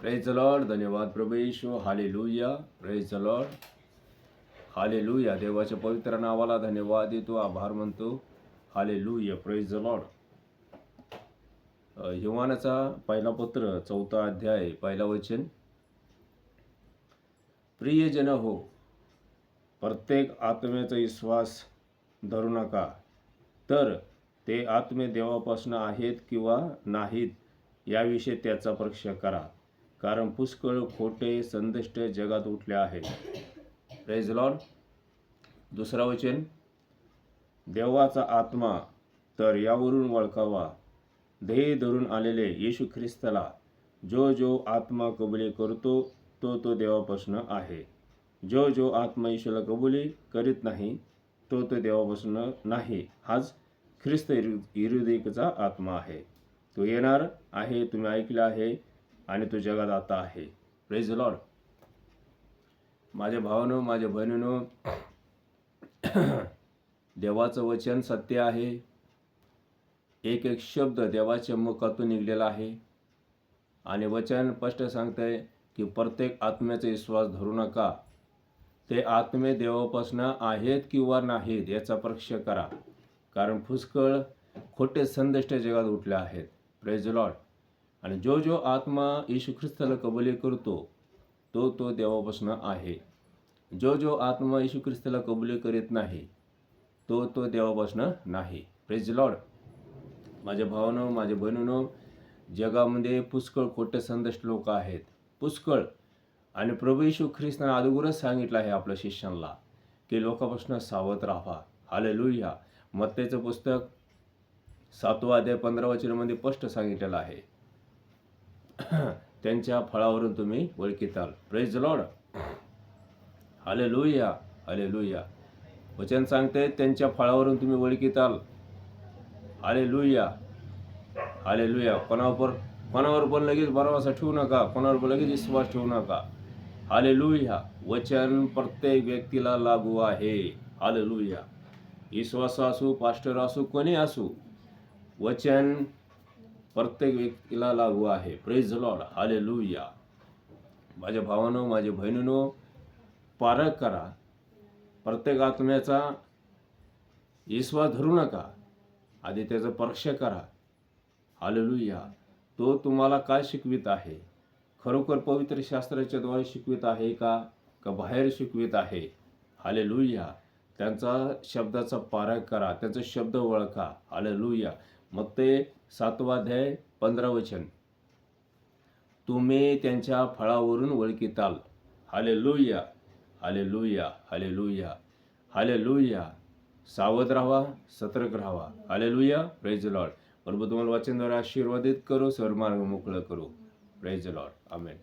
Praise Lord धन्यवाद प्रभू येशू हाले लुया praise Lord हाले लुया देवाच्या पवित्र नावाला धन्यवाद देतो आभार म्हणतो हाले लुया प्रेज लॉर्ड हिमानाचा पहिला पत्र चौथा अध्याय पहिला वचन. प्रियजन हो प्रत्येक आत्म्याचा विश्वास धरू नका. तर ते आत्मे देवापासून आहेत किंवा नाहीत याविषयी त्याचा परीक्षा करा. कारण पुष्कळ खोटे संदिष्ट जगात उठले आहेत. रेझलॉन दुसरा वचन देवाचा आत्मा तर यावरून वळखावा ध्येय धरून आलेले येशू ख्रिस्ताला जो जो आत्मा कबुली करतो तो तो देवापासून आहे. जो जो आत्मा येशूला कबुली करीत नाही तो तो देवापासून नाही. हाच ख्रिस्त हिरुदिकचा आत्मा आहे. तो येणार आहे तुम्ही ऐकलं आहे. आणि तो जगात आता आहे. प्रेज लॉर्ड माझ्या भावानं माझ्या बहिणीनो देवाचं वचन सत्य आहे. एक एक शब्द देवाच्या मुखातून निघलेला आहे. आणि वचन स्पष्ट सांगतंय की प्रत्येक आत्म्याचा विश्वास धरू नका. ते आत्मे देवापासून आहेत किंवा नाहीत याचा परीक्षा करा. कारण फुसकळ खोटे संदिष्ट जगात उठले आहेत. प्रेज लॉर्ड आणि जो जो आत्मा येशू ख्रिस्ताला कबुली करतो तो तो देवापासून आहे. जो जो आत्मा येशू ख्रिस्ताला कबुली करीत नाही तो तो देवापासून नाही. प्रेज लॉर्ड माझ्या भावानं माझ्या बहिणीनं जगामध्ये पुष्कळ खोटे संदष्ट लोक आहेत. पुष्कळ. आणि प्रभू येशू ख्रिस्तानं अगोदरच सांगितलं आहे आपल्या शिष्यांना की लोकापासून सावध राहा. हाले लुह्या मत्तेचं पुस्तक सातवा अध्याय पंधरा वचनामध्ये स्पष्ट सांगितलेलं आहे. त्यांच्या फळावरून तुम्ही ओळखिताल. प्रेज लॉड आले लुया आले लुया वचन सांगते त्यांच्या फळावरून तुम्ही ओळखिताल. आले लुया आले लुया कोणावर कोणावर पण लगेच भरवासा ठेवू नका. कोणावर पण लगेच विश्वास ठेवू नका. आले लुया वचन प्रत्येक व्यक्तीला लागू आहे. आले लुया विश्वास असू पास्टर असू कोणी असू वचन प्रत्येक व्यक्तीला लागू आहे. प्रेझ लॉड हाले लुया माझ्या भावानं माझ्या बहिणीनो पारख करा. प्रत्येक आत्म्याचा विश्वास धरू नका. आधी त्याचं परीक्षा करा. हालेलुया तो तुम्हाला काय शिकवित आहे? खरोखर पवित्र शास्त्राच्या द्वारे शिकवित आहे का? का बाहेर शिकवित आहे? हालेलुया त्यांचा शब्दाचा पारख करा. त्यांचा शब्द ओळखा. हालेलुया मग ते सातवाध्याय पंधरा वचन. तुम्ही त्यांच्या फळावरून ओळखिताल. हाले लुया हाले लुया हाले लुया हाले लुया सावध राहावा सतर्क राहावा हालेलुया प्रेज लॉर्ड प्रभू तुम्हाला वाचनद्वारे आशीर्वादित करू सर्वमार्ग मोकळं करू. प्रेज लॉर्ड आमेन